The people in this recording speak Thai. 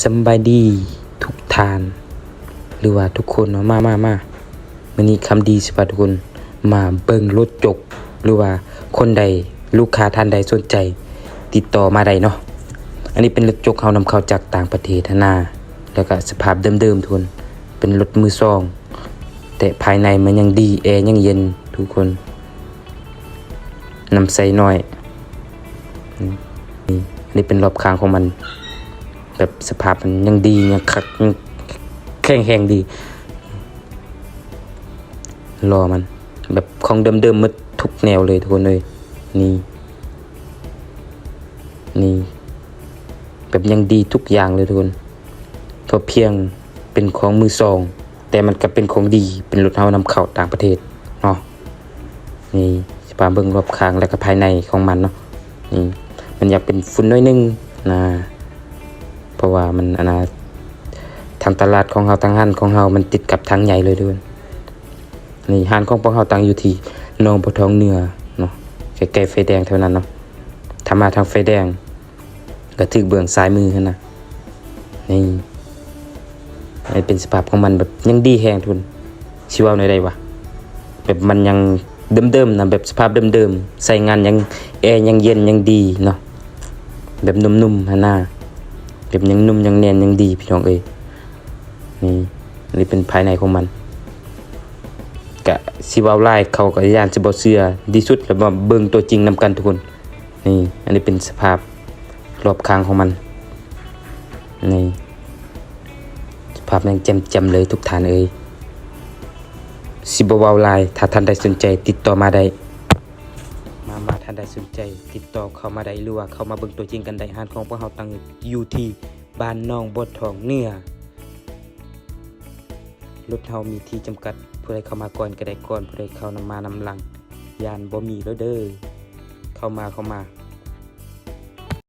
สบายดีทุกทาน หรือว่าทุกคนเนาะมามามามันนี้คำดีสิพาทุกคนมาเบิ่งรถจก หรือว่าคนใดลูกค้าท่านใดสนใจ ติดต่อมาได้เนาะอันนี้เป็นรถจกเขานำเข้าจากต่างประเทศนะนาแล้วก็สภาพเดิมๆทุกคนเป็นรถมือซอง แต่ภายในมันยังดีแอร์ยังเย็นทุกคนนำใส่หน้อยนี่อันนี้เป็นรอบค้างของมัน แบบสภาพมันยังดียังคักยังแข็งแรงดีรอมัน แบบของเดิมๆหมดทุกแนวเลยทุกคนเลยนี่ นี่ แบบยังดีทุกอย่างเลยทุกคนก็เพียงเป็นของมือสอง แต่มันก็เป็นของดีเป็นรถเฮานำเข้าต่างประเทศเนาะนี่สปาเบิ่งรอบข้างและก็ภายในของมันเนาะนี่มันอยากเป็นฝุ่นน้อยนึงนะ เพราะว่ามันอนาทางตลาดของเฮาทางห้านของเฮามันติดกับทางใหญ่เลยทุกคนนี่ห้านของพวกเฮาตั้งอยู่ที่นองบัวทองเหนือเนาะใกล้ๆไฟแดงเท่านั้นเนาะถ้ามาทางไฟแดงก็ถึกเบื้องซ้ายมือหั่นนะนี่มันเป็นสภาพของมันแบบยังดีแหงทุนชิว่าในอยได้วะแบบมันยังเดิมๆนะแบบสภาพเดิมๆใส่งานยังแอร์ยังเย็นยังดีเนาะแบบนุ่มๆหน้า บบยังนุ่มยังแน่นยังดีพี่น้องเอ้ยนี่นนี้เป็นภายในของมันกะสิเว้าไล่เขาก็ย่านสิบ่เชื่อดีสุดแล้วมาเบิ่งตัวจริงนำกันทุกคนนี่อันนี้เป็นสภาพรอบข้างของมันนี่สภาพยังแจ่มๆเลยทุกฐานเอ่ยสิบเวาวไลน์ถ้าท่านใดสนใจติดต่อมาได้ สนใจ ติดต่อเข้ามาได้หรือว่าเข้ามาเบิ่งตัวจริงกันได้ห้านของพวกเราตั้งอยู่ที่บ้านน้องบดทองเนื้อรถเฮามีที่จำกัดผู้ใดเข้ามาก่อนก็ได้ก่อนผู้ใดเข้านำมานำหลังยานบ่มีแล้วเด้อเข้ามาเข้ามา